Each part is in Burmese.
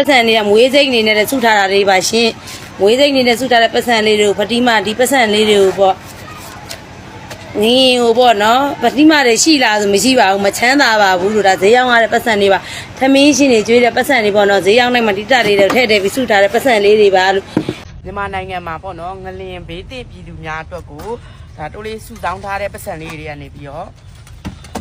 ပတ်စံတွေကမွေးစိတ်အနေနဲ့စုထားတာတွေပါရှင်မွေးစိတ်အနေနဲ့စုထားတဲ့ပတ်စံလေးတွေကိုဖတိမဒီပတ်စံလေးတွေကိုပေါ့ငင်းဟိုပေါ့နော်ပတိမတွေရှိလားဆိုမရှိပါဘူးမချမ်းသာပါဘူးလို့ဒါဈေးရောက်ရတဲ့ပတ်စံတွေပါသမင်းရှင်တွေကျွေးတဲ့ပတ်စံတွေပေါ့နော်ဈေးရောက်နိုင်မှတိတလေးတွေထည့်ထည့်ပြီးစုထားတဲ့ပတ်စံလေးတွေပါလို့မြန်မာနိုင်ငံမှာပေါ့နော်ငလင်ဘေးသင့်ပြည်သူများအတွက်ကိုဒါတိုးလေးစုဆောင်းထားတဲ့ပတ်စံလေးတွေကနေပြီးတော့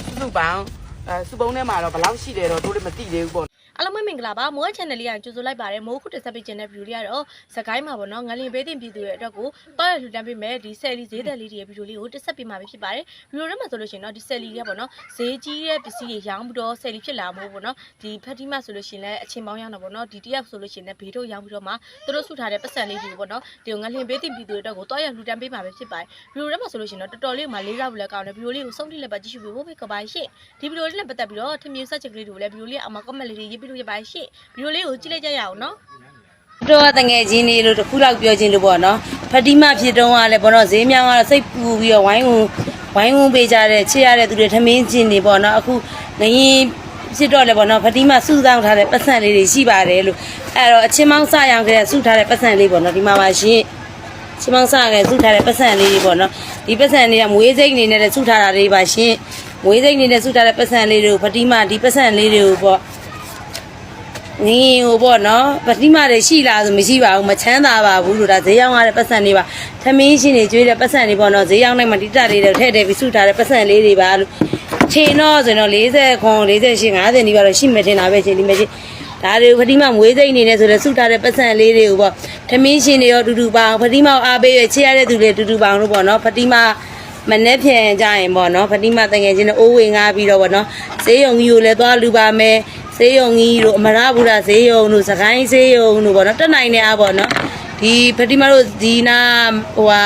စုစုပေါင်းအဲစုပုံးထဲမှာတော့ဘယ်လောက်ရှိတယ်တော့တိုးလေးမသိသေးဘူးပေါ့ အားလုံးပဲမင်္ဂလာပါမိုး channel လေးကကြိုဆိုလိုက်ပါတယ်မိုးခုတက်ဆက်ပေးခြင်းတဲ့ view လေးကတော့စကိုင်းမှာပေါ့နော်ငလင်ပေးတင်ပြည်သူရဲ့အတွက်ကိုတောက်ရလှူဒန်းပေးမယ်ဒီဆယ်လီဈေးသက်လေးတွေရဲ့ video လေးကိုတက်ဆက်ပေးမှာပဲဖြစ်ပါတယ် video ထဲမှာဆိုလို့ရှိရင်တော့ဒီဆယ်လီတွေကပေါ့နော်ဈေးကြီးတဲ့ပစ္စည်းတွေရောင်းပြီးတော့ဆယ်လီဖြစ်လာမို့ပေါ့နော်ဒီဖက်တီမဆိုလို့ရှိရင်လည်းအချင်းပေါင်းရောင်းတာပေါ့နော်ဒီတရက်ဆိုလို့ရှိရင်လည်းဘေးတို့ရောင်းပြီးတော့မှသူတို့ဆုထားတဲ့ပတ်စံလေးတွေကိုပေါ့နော်ဒီငလင်ပေးတင်ပြည်သူရဲ့အတွက်ကိုတောက်ရလှူဒန်းပေးမှာပဲဖြစ်ပါတယ် video ထဲမှာဆိုလို့ရှိရင်တော့တော်တော်လေးမှလေးစားဖို့လည်းကောင်းတယ် video လေးကိုဆုံးထိလက်ပါကြည့်ရှုပေးဖို့ပဲကပါရှင့်ဒီ video လေးနဲ့ပတ်သက်ပြီးတော့ထင်မြင်ဆက်ချက်ကလေးတွေကိုလည်း video လေးအောက်မှာ comment လေးတွေရေးပြလို့ရပါရှင့်ဗီဒီယိုလေးကိုကြည့်လိုက်ကြရအောင်နော်တော့တငယ်ချင်းတွေလို့တစ်ခုလောက်ပြောချင်းလို့ပေါ့နော်ဖတိမဖြစ်တုံးကလည်းပေါ့နော်ဈေးမြောင်းကတော့စိတ်ပူပြီးတော့ဝိုင်းဝင်ဝိုင်းဝင်ပေးကြတဲ့ချစ်ရတဲ့သူတွေထမင်းချင်းတွေပေါ့နော်အခုငရင်ဖြစ်တော့လေပေါ့နော်ဖတိမစုဆောင်းထားတဲ့ပတ်စံလေးတွေရှိပါတယ်လို့အဲ့တော့အချင်းမောင်းစရောင်ကလေးစုထားတဲ့ပတ်စံလေးပေါ့နော်ဒီမှာပါရှင်ချင်းမောင်းစရောင်ကလေးစုထားတဲ့ပတ်စံလေးတွေပေါ့နော်ဒီပတ်စံတွေကမွေးစိတ်အနေနဲ့စုထားတာတွေပါရှင်မွေးစိတ်အနေနဲ့စုထားတဲ့ပတ်စံလေးတွေကိုဖတိမဒီပတ်စံလေးတွေကိုပေါ့ ငင်းဟိုပေါ့နော်ပတိမတွေရှိလားဆိုမရှိပါဘူးမချမ်းသာပါဘူးလို့ဒါဈေးရောက်ရတဲ့ပတ်စံတွေပါသမင်းရှင်တွေကျွေးတဲ့ပတ်စံတွေပေါ့နော်ဈေးရောက်နိုင်မှတိတလေးတွေထည့်ထည့်ပြီးစုထားတဲ့ပတ်စံလေးတွေပါလို့ချိန်တော့ဆိုရင်တော့40ခွန်48 50နီးပါတော့ရှိမှထင်တာပဲချိန်ဒီမဲ့ချင်းဒါတွေပတိမမွေးစိတ်အနေနဲ့ဆိုတော့စုထားတဲ့ပတ်စံလေးတွေကိုပေါ့သမင်းရှင်တွေရောတူတူပါအောင်ပတိမအားပေးရချေရတဲ့သူတွေတူတူပါအောင်လို့ပေါ့နော်ပတိမမနေ့ပြန်ကြရင်ပေါ့နော်ဖတိမတငယ်ချင်းနဲ့အိုးဝင်ငါပြီးတော့ပေါ့နော်ဈေးရုံကြီးကိုလည်းသွားလူပါမယ် ဈေးရုံကြီးတို့အမရဘူးလားဈေးရုံတို့စကိုင်းဈေးရုံတို့ပေါ့နော်တက်နိုင်နေအားပေါ့နော်ဒီဖတိမတို့ဒီနာဟိုဟာ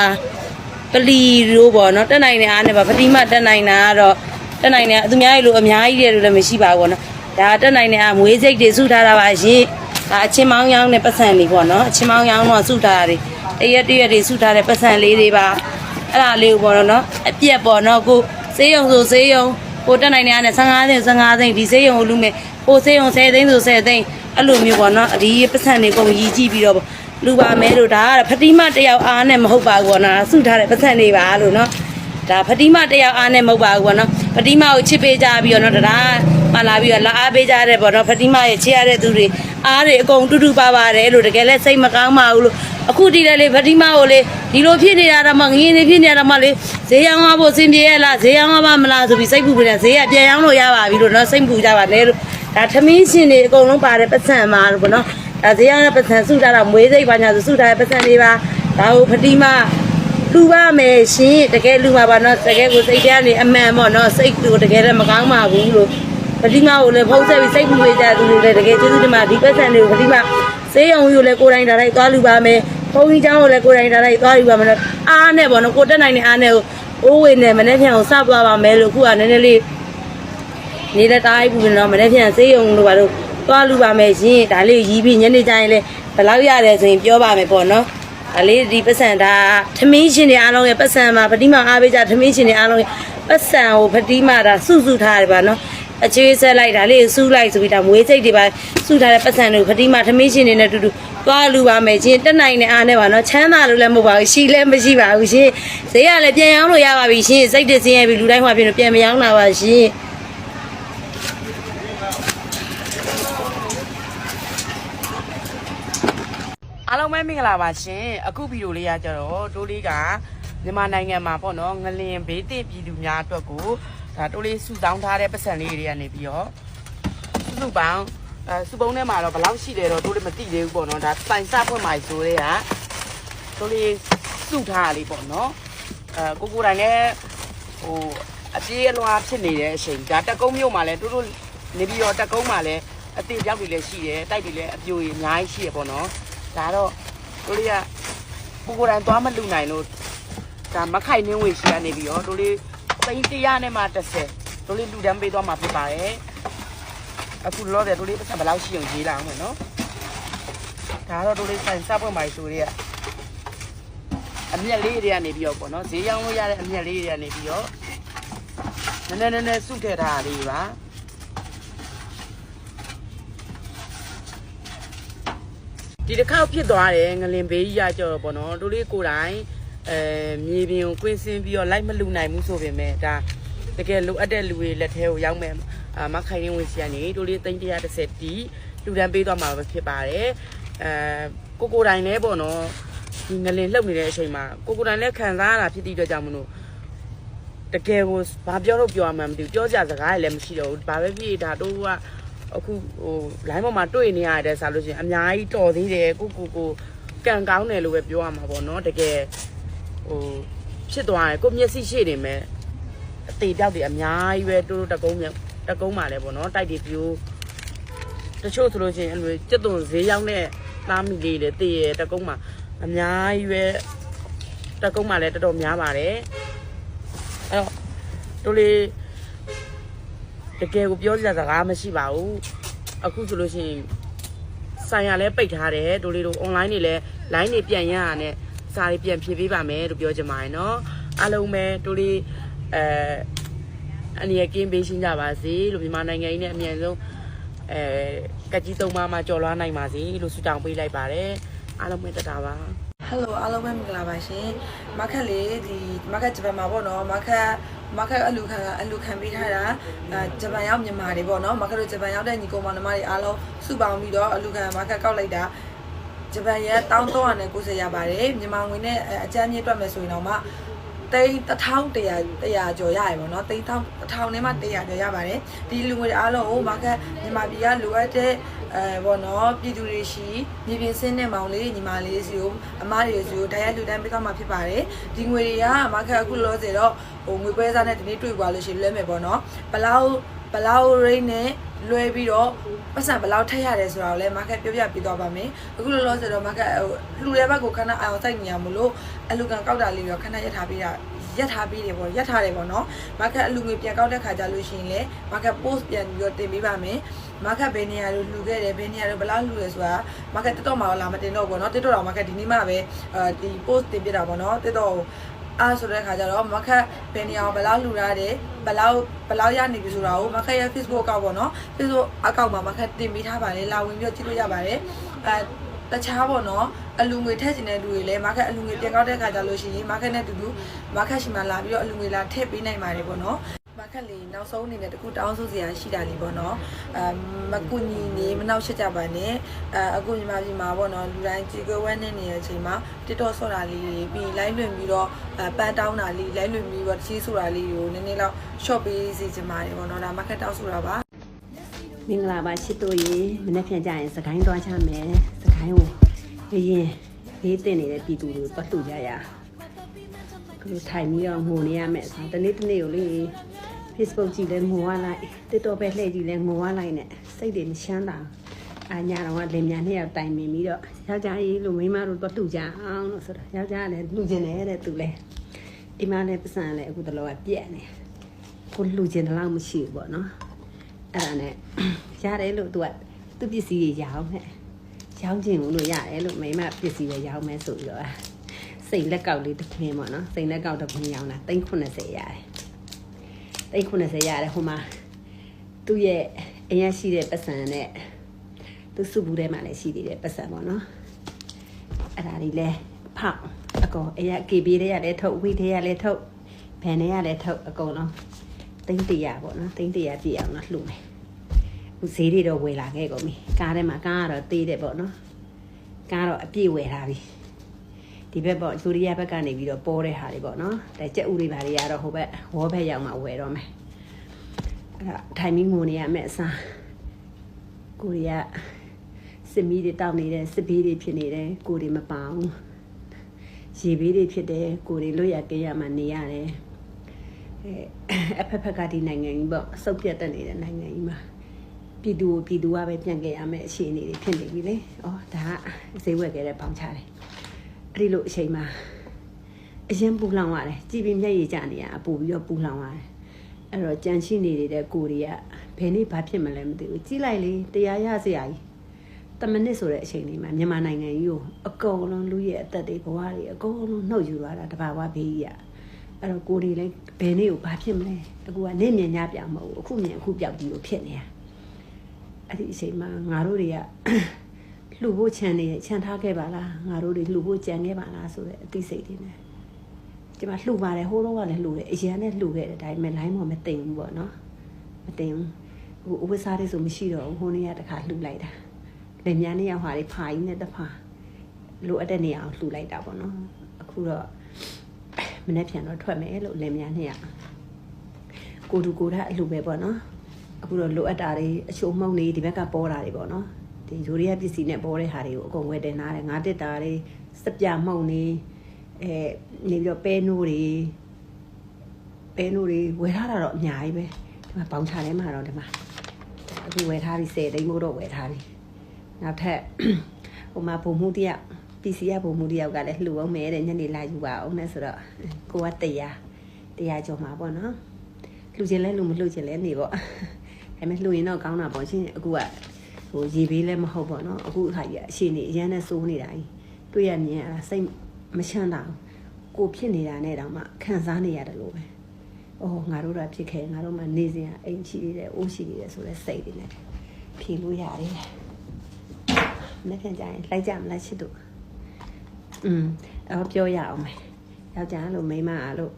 ပလီတို့ပေါ့နော်တက်နိုင်နေအားနဲ့ပါဖတိမတက်နိုင်တာကတော့တက်နိုင်နေသူများကြီးလို့အများကြီးတယ်လို့လည်းမရှိပါဘူးပေါ့နော်ဒါတက်နိုင်နေအားမွေးစိတ်တွေစုထားတာပါရှင်ဒါအချင်းမောင်းရောင်းတဲ့ပတ်စံတွေပေါ့နော်အချင်းမောင်းရောင်းတော့စုထားတာတွေတရက်တရက်တွေစုထားတဲ့ပတ်စံလေးတွေပါအဲ့ဒါလေးကိုပေါ့နော်အပြက်ပေါ့နော်ကိုဈေးရုံဆိုဈေးရုံ ကိုတက်နိုင်နေရတယ်15သိန်း15သိန်းဒီဈေးရုံကိုလူမယ်ကိုဈေးရုံ10သိန်းဆို10သိန်းအဲ့လိုမျိုးပေါ့နော်ဒီပတ်စံတွေကုန်ရည်ကြည့်ပြီးတော့လူပါမဲလို့ဒါကဖတိမတယောက်အားနဲ့မဟုတ်ပါဘူးပေါ့နော်စုထားတဲ့ပတ်စံတွေပါလို့နော်ဒါဖတိမတယောက်အားနဲ့မဟုတ်ပါဘူးပေါ့နော်ဖတိမကိုချစ်ပေးကြပြီးတော့နော်ဒါ မှလာပြီးတော့လာအားပေးကြတဲ့ပေါ့နော်ဖတိမရဲ့ချစ်ရတဲ့သူတွေအားတွေအကုန်တူတူပါပါတယ်လို့တကယ်လဲစိတ်မကောင်းပါဘူးလို့အခုဒီလေလေဖတိမကိုလေဒီလိုဖြစ်နေတာတော့မှငင်းနေဖြစ်နေတာတော့မှလေဈေးရောင်းသွားဖို့အဆင်ပြေရဲ့လားဈေးရောင်းသွားမှမလားဆိုပြီးစိတ်ပူနေဈေးကပြန်ရောင်းလို့ရပါပြီလို့နော်စိတ်ပူကြပါနဲ့လို့ဒါထမင်းရှင်တွေအကုန်လုံးပါတယ်ပတ်စံမှာလို့ပေါ့နော်ဒါဈေးရောင်းတဲ့ပတ်စံစုထားတာမွေးစိတ်ပါညာဆိုစုထားတဲ့ပတ်စံတွေပါဒါကိုဖတိမလူပါမယ်ရှင်တကယ်လူပါပါနော်တကယ်ကိုစိတ်ထဲကနေအမှန်ပေါ့နော်စိတ်ကိုတကယ်လည်းမကောင်းပါဘူးလို့ ပတိမကိုလည်းဖုံးဆက်ပြီးစိတ်ပူပေးကြသူတွေလည်းတကယ်ကျေးဇူးတင်ပါဒီပတ်စံတွေကိုပတိမစေးရုံကြီးကိုလည်းကိုယ်တိုင်ဒါလိုက်သွားလူပါမယ်ဖုံးကြီးเจ้าကိုလည်းကိုယ်တိုင်ဒါလိုက်သွားလူပါမယ်နော်အားနဲ့ပေါ့နော်ကိုတက်နိုင်တဲ့အားနဲ့ကိုအိုးဝေနဲ့မနေ့ပြန်ကိုစသွားပါမယ်လို့ခုကနည်းနည်းလေးနေတဲ့တားပူနေတော့မနေ့ပြန်စေးရုံလို့ပါလို့သွားလူပါမယ်ရှင်ဒါလေးရီးပြီးညနေကျရင်လည်းဘယ်လောက်ရတယ်ဆိုရင်ပြောပါမယ်ပေါ့နော် ဒါလေးဒီပတ်စံဒါထမင်းရှင်တွေအားလုံးရဲ့ပတ်စံမှာဖတိမအားပေးကြထမင်းရှင်တွေအားလုံးရဲ့ပတ်စံကိုဖတိမဒါစုစုထားတယ်ပါနော် အချွေးဆက်လိုက်ဒါလေးစုလိုက်ဆိုပြီးဒါမွေးစိတ်တွေပါစုထားတဲ့ပတ်စံတွေကိုဖတိမထမင်းရှင်တွေနဲ့အတူတူသွားလူပါမယ်ချင်းတက်နိုင်တဲ့အားနဲ့ပါနော်ချမ်းသာလို့လည်းမဟုတ်ပါဘူးရှိလည်းမရှိပါဘူးရှင်ဈေးကလည်းပြန်ရောင်းလို့ရပါပြီရှင်စိတ်တစင်းရပြီလူတိုင်းမှာပြင်လို့ပြန်မရောင်းတာပါရှင်အားလုံးပဲမင်္ဂလာပါရှင်အခုဗီဒီယိုလေးကကြတော့တိုးလေးကမြန်မာနိုင်ငံမှာပေါ့နော်ငလင်ဘေးသင့်ပြည်သူများအတွက်ကို ဒါတိုးလေးစုဆောင်းထားတဲ့ပတ်စံလေးတွေကနေပြီးတော့စုစုပေါင်းအဲစုပုံးထဲမှာတော့ဘယ်လောက်ရှိတယ်တော့တိုးလေးမသိသေးဘူးပေါ့နော်ဒါစိုင်စဖွင့်ပါဆိုတဲ့ကတိုးလေးစုထားတာလေးပေါ့နော်အဲကိုကိုတိုင်လည်းဟိုအပြေးအလွှာဖြစ်နေတဲ့အချိန်ဒါတက်ကုန်းမြို့မှာလည်းတိုးတိုးနေပြီးတော့တက်ကုန်းမှာလည်းအသေးပြောက်တွေလည်းရှိတယ်တိုက်တွေလည်းအပြိုကြီးအများကြီးရှိရပေါ့နော်ဒါတော့တို့လေးကပူကိုယ်တိုင်သွားမလူနိုင်လို့ဒါမခိုင်နှင်းဝေရှိရနေပြီးတော့တို့လေး သိန်း100နဲ့မှ30တို့လေးလူတန်းပေးသွားမှာဖြစ်ပါတယ်အခုလောတယ်တို့လေးပတ်စံဘယ်လောက်ရှိအောင်ရေးလာအောင်မယ်နော်ဒါတော့တို့လေးဆိုင်စပွင့်ပါဆိုတွေကအမျက်လေးတွေကနေပြီးတော့ပေါ့နော်ဈေးရောင်းလို့ရတဲ့အမျက်လေးတွေကနေပြီးတော့နည်းနည်းနည်းနည်းစုထည့်ထားတာလေးပါဒီတစ်ခေါက်ဖြစ်သွားတယ်ငလင်ဘေးကြီးရကြော်တော့ပေါ့နော်တို့လေးကိုယ်တိုင် အဲမြေပြင်ကိုကွင်းစင်းပြီးတော့လိုက်မလူနိုင်ဘူးဆိုပေမဲ့ဒါတကယ်လိုအပ်တဲ့လူတွေလက်ထဲကိုရောက်မဲ့အာမခိုင်ရင်းဝင်စီကနေတို့လေး330တီလူတန်းပေးသွားမှာပဲဖြစ်ပါတယ်အဲကိုကိုယ်တိုင်လည်းပေါ့နော်ဒီငလင်လှုပ်နေတဲ့အချိန်မှာကိုကိုယ်တိုင်လည်းခံစားရတာဖြစ်တဲ့အတွက်ကြောင့်မလို့တကယ်ကိုဘာပြောလို့ပြောရမှန်းမသိဘူးပြောကြစကားလည်းမရှိတော့ဘူးဘာပဲဖြစ်ဖြစ်ဒါတို့ကအခုဟို line ပေါ်မှာတွေ့နေရတဲ့ဆိုလို့ရှိရင်အများကြီးတော်သေးတယ်ကိုကိုကိုကံကောင်းတယ်လို့ပဲပြောရမှာပေါ့နော်တကယ် ဟိုဖြစ်သွားတယ်ကိုမျက်စိရှိနေမယ်အသေးတောက်တွေအများကြီးပဲတို့တို့တကုံးမြတကုံးပါလဲပေါ့နော်တိုက်တွေပြိုးတချို့ဆိုလို့ရှိရင်အဲ့လိုကျွတ်သွန်ဈေးရောက်တဲ့သားမီလေးတွေတည်ရတကုံးမှာအများကြီးပဲတကုံးမှာလည်းတော်တော်များပါတယ်အဲ့တော့တို့လေးတကယ်ကိုပြောစရာစကားမရှိပါဘူးအခုဆိုလို့ရှိရင်ဆိုင်ရလဲပိတ်ထားတယ်တို့လေးတို့ online တွေလဲ line တွေပြန်ရရနဲ့ စာတွေပြန်ဖြေပေးပါမယ်လို့ပြောချင်ပါတယ်နော်အားလုံးပဲတို့လေးအဲအနေရကင်းပေးရှင်းကြပါစေလို့မြန်မာနိုင်ငံကြီးနဲ့အမြန်ဆုံးအဲကကြီးသုံးပါးမှာကြော်လွှားနိုင်ပါစေလို့ဆုတောင်းပေးလိုက်ပါတယ်အားလုံးပဲတတာပါ Hello အားလုံးပဲမင်္ဂလာပါရှင်။ market လေးဒီ market ဂျပန်မှာပေါ့နော် market market အလူခံကအလူခံပေးထားတာအဲဂျပန်ရောက်မြန်မာတွေပေါ့နော် market တို့ဂျပန်ရောက်တဲ့ညီကောင်မညီမတွေအားလုံးစုပေါင်းပြီးတော့အလူခံ market ကောက်လိုက်တာ ဂျပန်ရဲ့1390ရပါတယ်မြန်မာငွေနဲ့အကြမ်းမြင့်တွက်မယ်ဆိုရင်တော့မှတိန်း1100 100ကျော်ရရပေါ့နော်တိန်း1000နဲ့မှ100ကျော်ရပါတယ်ဒီလူငွေအားလုံးကိုမခက်မြန်မာပြည်ကလိုအပ်တဲ့ အဲပေါ့နော်ပြည်သူတွေရှိမြေပြင်စင်းနဲ့မောင်လေးညီမလေးစီကိုအမားတွေစီကိုဓာတ်ရိုက်လူတန်းပေးသွားမှာဖြစ်ပါတယ်ဒီငွေတွေကမခက်အခုလောစေတော့ဟိုငွေပွဲစားနဲ့ဒီနေ့တွေ့သွားလို့ရှိရင်လွှဲမယ်ပေါ့နော်ဘလောက်ဘလောက်ရိတ်နဲ့လွှဲပြီးတော့ပတ်စံဘလောက်ထက်ရတယ်ဆိုတာကိုလည်းမခက်ပြောပြပြသွားပါမယ်အခုလောလောဆယ်တော့မခက်ဟိုလူတွေဘက်ကိုခဏအောင်စိုက်နေရမလို့အလူကန်ကောက်တာလေးတော့ခဏရက်ထားပေးတာ ရက်ထားပေးတယ်ပေါ့ရက်ထားတယ်ပေါ့နော်မခက်အလူငွေပြန်ကောက်တဲ့ခါကျလို့ရှိရင်လည်းမခက် post ပြန်ပြီးတော့တင်ပေးပါမယ်မခက်ဘယ်နေရာလို့လှူခဲ့တယ်ဘယ်နေရာလို့ဘယ်လောက်လှူလဲဆိုတာမခက်တက်တော့မှာလာမတင်တော့ဘူးပေါ့နော်တက်တော့တော့မခက်ဒီနေ့မှပဲအဲဒီ post တင်ပြတာပေါ့နော်တက်တော့အားဆိုတဲ့ခါကျတော့မခက်ဘယ်နေရာကိုဘယ်လောက်လှူရတယ်ဘယ်လောက်ဘယ်လောက်ရနေပြီဆိုတာကိုမခက်ရဲ့ Facebook အကောင့်ပေါ့နော် Facebook အကောင့်မှာမခက်တင်ပေးထားပါတယ်လာဝင်ပြီးတော့ကြည့်လို့ရပါတယ်အဲ တခြားပေါ့နော်အလူငွေထည့်ချင်တဲ့လူတွေလည်းမားခက်အလူငွေပြန်ကောက်တဲ့ခါကြလို့ရှိရင်မားခက်နဲ့တူတူမားခက်ရှိမှလာပြီးတော့အလူငွေလာထည့်ပေးနိုင်ပါတယ်ပေါ့နော်မားခက်လေးနောက်ဆုံးအနေနဲ့တခုတောင်းဆိုစရာရှိတာလေးပေါ့နော်အမ်မကူညီနေမနှောက်ရှက်ကြပါနဲ့အအခုညီမကြီးမှာပေါ့နော်လူတိုင်းကြေကွဲဝမ်းနေနေတဲ့အချိန်မှာတစ်တော့ဆော့တာလေးတွေပြီးလိုက်လွင်ပြီးတော့အပန်းတောင်းတာလေးလိုက်လွင်ပြီးတော့တချီးဆိုတာလေးကိုနည်းနည်းတော့ short ပေးစီချင်ပါတယ်ပေါ့နော်ဒါမားခက်တောင်းဆိုတာပါ မင်္ဂလာပါချစ်တို့ရေမနေ့ပြန်ကြရင်စကိုင်းသွားချမယ်စကိုင်းကိုဘရင်ဘေးတင်နေတဲ့ပြည်သူတွေကိုပတ်တူကြရခုလိုထိုင်ပြီးတော့ငိုနေရမယ်ဆိုတော့တနေ့တနေ့ကိုလေ Facebook ကြည့်လဲငိုရလိုက် TikTok ပဲလှည့်ကြည့်လဲငိုရလိုက်နဲ့စိတ်တွေမချမ်းသာအာညာတော့ကလင်မြနှစ်ယောက်တိုင်ပင်ပြီးတော့ယောက်ျားကြီးလိုမိန်းမတို့ပတ်တူကြအောင်လို့ဆိုတော့ယောက်ျားလည်းလူကျင်တယ်တဲ့သူလဲဒီမှာလည်းပတ်စံလည်းအခုတလောကပြက်နေကိုလူကျင်တယ်လို့မရှိဘူးပေါ့နော် အဲ့ဒါနဲ့ရတယ်လို့သူကသူပစ္စည်းတွေရောင်းနဲ့ရောင်းချင်ဘူးလို့ရတယ်လို့မိမပစ္စည်းတွေရောင်းမယ်ဆိုပြီးတော့စိတ်လက်ကောက်လေးတစ်ခွင်းပေါ့နော်စိတ်လက်ကောက်တစ်ခွင်းရောင်းတာ390ရတယ်390ရတယ်ဟိုမှာသူ့ရဲ့အရင်ရှိတဲ့ပတ်စံနဲ့သူစုဘူးထဲမှာလည်းရှိသေးတယ်ပတ်စံပေါ့နော်အဲ့ဒါလေးလဲဖောက်အကောင်အရင် KB တွေကလည်းထုတ်ဝိတွေကလည်းထုတ်ဘန်တွေကလည်းထုတ်အကုန်လုံး300ပေါ့နော်300ပြည့်အောင်တော့လှူမယ်ဟို ဈေးတွေတော့ဝယ်လာခဲ့ကုန်ပြီကားထဲမှာကားကတော့သေးတယ်ပေါ့နော်ကားတော့အပြည့်ဝယ်ထားပြီဒီဘက်ပေါ့ဒူရီယာဘက်ကနေပြီးတော့ပေါ်တဲ့ဟာတွေပေါ့နော်ဒါကြက်ဥတွေဘာတွေကတော့ဟိုဘက်ဝေါ်ဘက်ရောက်မှဝယ်တော့မယ်အဲ့ဒါထိုင်ပြီးငိုနေရမယ်အစားကိုရီးယားစစ်မီးတွေတောက်နေတယ်စစ်ဘေးတွေဖြစ်နေတယ်ကိုတွေမပေါအောင်ရေဘေးတွေဖြစ်တယ်ကိုတွေလွတ်ရကင်းရမှနေရတယ်အဲအဖက်ဖက်ကဒီနိုင်ငံကြီးပေါ့အဆုတ်ပြတ်တက်နေတဲ့နိုင်ငံကြီးမှာ ပြည်သူကိုပြည်သူကပဲပြန်ခဲ့ရမယ်အခြေအနေတွေဖြစ်နေပြီလေ။အော်ဒါကဈေးဝယ်ခဲ့တဲ့ပေါင်ချတယ်။အဲ့ဒီလိုအချိန်မှာအရင်ပူလောင်ရတယ်။ကြည်ပြီးမျက်ရည်ကျနေရအပူပြီးတော့ပူလောင်ရတယ်။အဲ့တော့ကြံရှိနေနေတဲ့ကိုတွေကဘယ်နေ့ဘာဖြစ်မလဲမသိဘူး။ကြည်လိုက်လေတရားရစရာကြီး။တမနစ်ဆိုတဲ့အချိန်လေးမှာမြန်မာနိုင်ငံကြီးကိုအကုန်လုံးလူရဲ့အသက်တွေဘဝတွေအကုန်လုံးနှုတ်ယူသွားတာတဘာဝဘေးကြီးอ่ะအဲ့တော့ကိုတွေလည်းဘယ်နေ့ကိုဘာဖြစ်မလဲအခုကနေမြင်ညပြောင်မဟုတ်ဘူးအခုမြင်အခုပြောက်ဒီကိုဖြစ်နေတာ အဲ့ဒီအချိန်မှာငါတို့တွေကလှူဖို့ခြံနေခြံထားခဲ့ပါလားငါတို့တွေလှူဖို့ကြံခဲ့ပါလားဆိုတဲ့အသိစိတ်တွေနဲ့ကျမလှူပါတယ်ဟိုးတော့ကလည်းလှူတယ်အရန်နဲ့လှူခဲ့တယ်ဒါပေမဲ့ line ပေါ်မတင်ဘူးပေါ့နော်မတင်ဘူးဟိုအဝတ်စားတွေဆိုမရှိတော့ဘူးဟိုနေ့ကတခါလှူလိုက်တာလင်မြန်းနေရောက်ဟာတွေဖာကြီးနဲ့တဖာလိုအပ်တဲ့နေရာအောင်လှူလိုက်တာပေါ့နော်အခုတော့မနေ့ပြန်တော့ထွက်မယ်လို့လင်မြန်းနေရကိုတူကိုထအလှူပဲပေါ့နော် အခုတော့လိုအပ်တာတွေအချို့မှုန့်တွေဒီဘက်ကပေါ်တာတွေပေါ့နော်ဒီယူရီးယားပစ္စည်းနဲ့ပေါ်တဲ့ဟာတွေကိုအကုန်ဝယ်တင်ထားတယ်ငါးတစ်တာတွေစပြမှုန့်တွေအဲနေပြီးတော့ပဲနိုးတွေပဲနိုးတွေဝယ်ထားတာတော့အများကြီးပဲဒီမှာပေါင်ချထဲမှာတော့ဒီမှာအခုဝယ်ထားပြီး10တိန်းမို့တော့ဝယ်ထားပြီနောက်ထပ်ဟိုမှာပုံမှုတယောက် PC ကပုံမှုတယောက်ကလည်းလှူအောင်မဲတဲ့ညနေလာယူပါအောင်နဲ့ဆိုတော့ကိုကတရားတရားကြော်မှာပေါ့နော်လှူခြင်းလဲလှူမလှူခြင်းလဲနေပေါ့ ဒါပေမဲ့လှူရင်တော့ကောင်းတာပေါ့ရှင်အခုကဟိုရေဘေးလည်းမဟုတ်ပေါ့နော်အခုအခါကြီးအရှိနေအရန်နဲ့စိုးနေတာကြီးတွေ့ရမြင်ရတာစိတ်မချမ်းသာဘူးကိုဖြစ်နေတာနဲ့တောင်မှခံစားနေရတယ်လို့ပဲအော်ငါတို့တော့ဖြစ်ခဲ့ငါတို့မှနေစဉ်အိမ်ချီနေတယ်အိုးချီနေတယ်ဆိုတဲ့စိတ်တွေနဲ့ဖြေလို့ရတယ်နေ့ပြန်ကြရင်လိုက်ကြမလားချစ်တို့อืมအော်ပြောရအောင်မယ်ယောက်ျားလို့မိန်းမအားလို့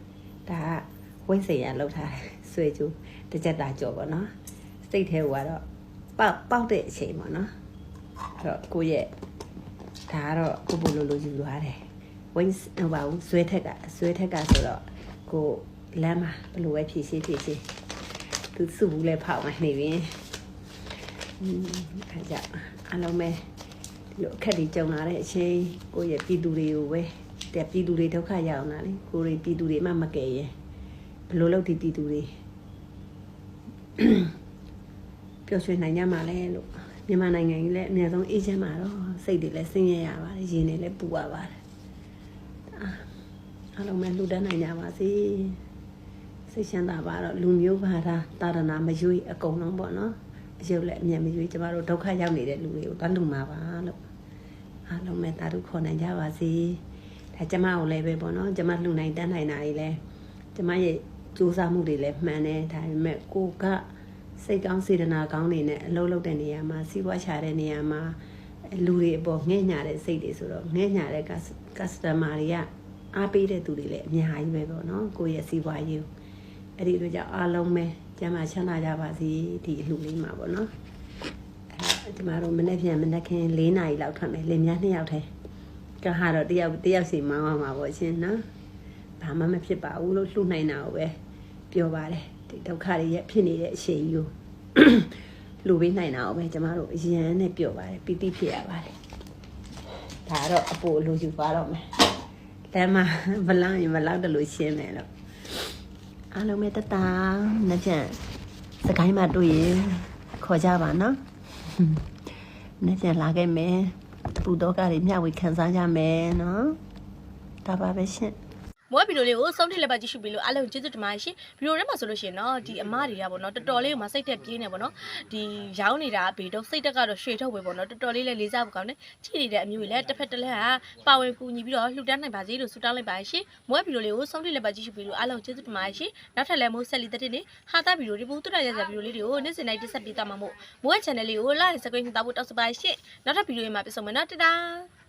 ဒါကဝိတ်စေရလောက်ထားတယ်ဆွေကျူတစ်ချက်တာကြော်ပေါ့နော် စိတ်ထဲကတော့ပေါက်ပေါက်တဲ့အချိန်ပေါ့နော်အဲ့တော့ကိုရဲ့ဒါကတော့ကိုဘလိုလိုယူသွားတယ်ဝိတ်ဟိုပါဘူးဆွဲထက်ကဆွဲထက်ကဆိုတော့ကိုလမ်းမှာဘလိုပဲဖြည့်ရှင်းဖြည့်ရှင်းသူစုဘူးလဲဖောက်မှနေပြီอืมအဲ့ကြအလုံးမဲဒီလိုအခက်တွေကြုံလာတဲ့အချိန်ကိုရဲ့ပြည်သူတွေကိုပဲတဲ့ပြည်သူတွေဒုက္ခရောက်လာလေကိုတွေပြည်သူတွေမှမကယ်ရင်ဘယ်လိုလုပ်ဒီပြည်သူတွေ ပျော်ရွှင်နိုင်ကြမှာလဲလို့မြန်မာနိုင်ငံကြီးလည်းအများဆုံးအေးချမ်းမှာတော့စိတ်တွေလည်းဆင်းရဲရပါတယ်ရင်တွေလည်းပူရပါတယ်အာအားလုံးပဲလှူဒန်းနိုင်ကြပါစေစိတ်ချမ်းသာပါတော့လူမျိုးဘာသာတာရဏမရွေးအကုန်လုံးပေါ့နော်အယုတ်လည်းအမြတ်မရွေးကျမတို့ဒုက္ခရောက်နေတဲ့လူတွေကိုတတ်လူမှာပါလို့အားလုံးပဲတာတို့ခေါ်နိုင်ကြပါစေဒါကျမကိုလည်းပဲပေါ့နော်ကျမလှူနိုင်တန်းနိုင်တာတွေလည်းကျမရဲ့စူးစမ်းမှုတွေလည်းမှန်တယ်ဒါပေမဲ့ကိုက စိတ်ကောင်းစေတနာကောင်းနေနဲ့အလုပ်လုပ်တဲ့နေရာမှာစီးပွားရှာတဲ့နေရာမှာလူတွေအပေါ်ငဲ့ညာတဲ့စိတ်တွေဆိုတော့ငဲ့ညာတဲ့ customer တွေကအားပေးတဲ့သူတွေလည်းအများကြီးပဲပေါ့နော်ကိုယ့်ရဲ့စီးပွားရေးကိုအဲ့ဒီတို့ကြောင့်အားလုံးပဲကျမ်းမာချမ်းသာကြပါစေဒီအလှလေးမှာပေါ့နော်အဲ့ဒီမှာတော့မနေ့ပြန်မနေ့ခင်၄နာရီလောက်ထွက်မယ်လင်မြနှစ်ယောက်ထဲကဟာတော့တယောက်တယောက်စီမောင်းအောင်ပါပေါ့ရှင်နော်ဘာမှမဖြစ်ပါဘူးလို့လှုပ်နိုင်တာကိုပဲပြောပါတယ် ဒီဒုက္ခတွေရဲ့ဖြစ်နေတဲ့အချိန်ကြီးကိုလှုပ်ပေးနိုင်တာကိုပဲကျမတို့အရန်နဲ့ပြောပါတယ်ပီတိဖြစ်ရပါတယ်ဒါကတော့အပိုအလိုယူသွားတော့မယ်လမ်းမှာဘလောင်းရင်ဘလောက်တလို့ရှင်းမယ်လို့အားလုံးပဲတတနှစ်ပြန်စကိုင်းမှာတွေ့ရင်ခေါ်ကြပါနော်နှစ်ပြန်လာခဲ့မယ်ပူတော့ကတွေမျှဝေခံစားကြမယ်နော်ဒါပါပဲရှင့် မိုးဗီဒီယိုလေးကိုစုံထိလက်ပါကြည့်ရှုပြီးလို့အားလုံးကျေးဇူးတင်ပါတယ်ရှင်ဗီဒီယိုထဲမှာဆိုလို့ရှိရင်တော့ဒီအမတွေကပေါ့နော်တော်တော်လေးကိုမစိတ်တက်ပြေးနေပေါ့နော်ဒီရောင်းနေတာဘေတော့စိတ်တက်ကတော့ရွှေထုတ်ပဲပေါ့နော်တော်တော်လေးလည်းလေးစားဖို့ကောင်းတယ်ကြည့်နေတဲ့အမျိုးကြီးလည်းတစ်ဖက်တစ်လက်ကပါဝင်ကူညီပြီးတော့လှူဒန်းနိုင်ပါစေလို့ဆုတောင်းလိုက်ပါတယ်ရှင်မိုးဗီဒီယိုလေးကိုစုံထိလက်ပါကြည့်ရှုပြီးလို့အားလုံးကျေးဇူးတင်ပါတယ်ရှင်နောက်ထပ်လည်းမိုးဆက်လီတဲ့တဲ့နေဟာတာဗီဒီယိုဒီဘူးတူရရရဗီဒီယိုလေးတွေကိုနေ့စဉ်တိုင်းတက်ဆက်ပေးသွားမှာမို့မိုးရဲ့ channel လေးကို like subscribe လုပ်ဖို့တောင်းဆိုပါတယ်ရှင်နောက်ထပ်ဗီဒီယိုမှာပြန်ဆုံမယ်နော်တတား